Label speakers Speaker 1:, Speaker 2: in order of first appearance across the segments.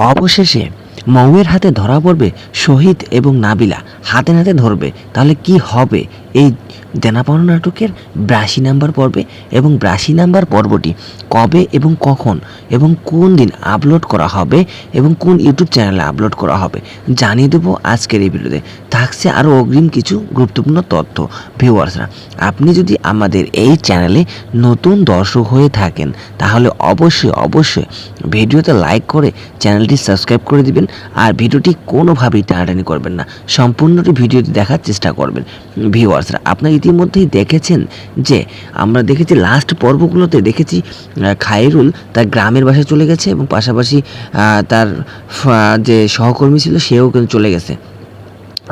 Speaker 1: অবশেষে মৌয়ের হাতে ধরা পড়বে শহীদ এবং নাবিলা। হাতে নাতে ধরবে। তাহলে কি হবে? এই দেনাপাওনা নাটকের ব্রাশি নাম্বার পর্বে এবং ব্রাশি নাম্বার পর্বটি কবে এবং কখন এবং কোন দিন আপলোড করা হবে এবং কোন ইউটিউব চ্যানেলে আপলোড করা হবে জানিয়ে দেবো আজকের এই ভিডিওতে। থাকছে আরও অগ্রিম কিছু গুরুত্বপূর্ণ তথ্য ভিউয়ার্সরা আপনি যদি আমাদের এই চ্যানেলে নতুন দর্শক হয়ে থাকেন, তাহলে অবশ্যই অবশ্যই ভিডিওতে লাইক করে চ্যানেলটি সাবস্ক্রাইব করে দিবেন আর ভিডিওটি কোনোভাবেই টানাটানি করবেন না। সম্পূর্ণটি ভিডিওটি দেখার চেষ্টা করবেন ভিউয়ার্সরা আপনারা ইতিমধ্যেই দেখেছেন যে আমরা দেখেছি লাস্ট পর্বগুলোতে দেখেছি খায়রুল তার গ্রামের বাসায় চলে গেছে এবং পাশাপাশি তার যে সহকর্মী ছিল সেও কিন্তু চলে গেছে।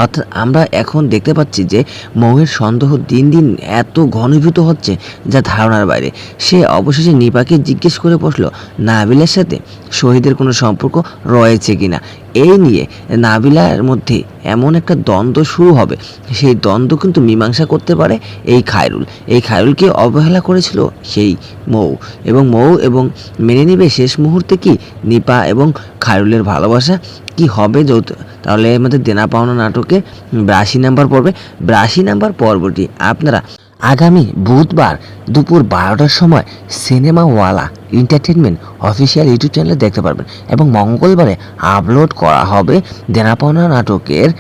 Speaker 1: অর্থাৎ আমরা এখন দেখতে পাচ্ছি যে মৌয়ের সন্দেহ দিন দিন এত ঘনীভূত হচ্ছে যা ধারণার বাইরে। সে অবশেষে নিপাকে জিজ্ঞেস করে বসল, নাবিলার সাথে শহীদের কোনো সম্পর্ক রয়েছে কিনা? এই নিয়ে নাবিলার মধ্যে এমন একটা দ্বন্দ্ব শুরু হবে। সেই দ্বন্দ্ব কিন্তু মীমাংসা করতে পারে এই খায়রুল। এই খায়রুলকে অবহেলা করেছিল সেই মৌ। এবং মৌ এবং মেনে নেবে শেষ মুহূর্তে কি? নিপা এবং খায়রুলের ভালোবাসা কি হবে যৌথ তাহলে মধ্যে দেনা পাওনা নাটকের ব্রাশি নাম্বার পর্বে। ব্রাশি নাম্বার পর্বটি আপনারা আগামী বুধবার দুপুর বারোটার সময় সিনেমাওয়ালা এন্টারটেনমেন্ট অফিসিয়াল ইউটিউব চ্যানেলে দেখতে পারবেন এবং মঙ্গলবারে আপলোড করা হবে দেনা পাওনা নাটকের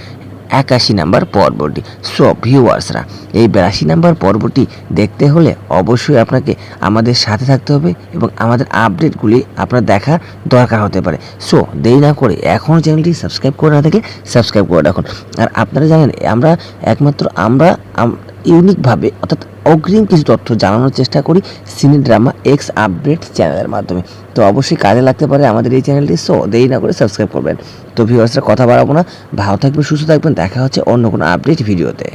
Speaker 1: একাশি নাম্বার পর্বটি। সো ভিউয়ার্সরা এই বিরাশি নাম্বার পর্বটি দেখতে হলে অবশ্যই আপনাকে আমাদের সাথে থাকতে হবে এবং আমাদের আপডেটগুলি আপনার দেখার দরকার হতে পারে। সো দেরি না করে এখনও চ্যানেলটি সাবস্ক্রাইব করে না থাকলে সাবস্ক্রাইব করে রাখুন। আর আপনারা জানেন, আমরা একমাত্র আমরা, আম- ইউনিকভাবে, অর্থাৎ অগ্রিম কিছু তথ্য জানানোর চেষ্টা করি সিনে ড্রামা এক্স আপডেট চ্যানেলের মাধ্যমে। তো অবশ্যই কাজে লাগতে পারে আমাদের এই চ্যানেলটি, সো দেরি না করে সাবস্ক্রাইব করবেন। তো ভিউয়ার্সরা কথা বাড়াবো না। ভালো থাকবেন, সুস্থ থাকবেন। দেখা হচ্ছে অন্য কোনো আপডেট ভিডিওতে।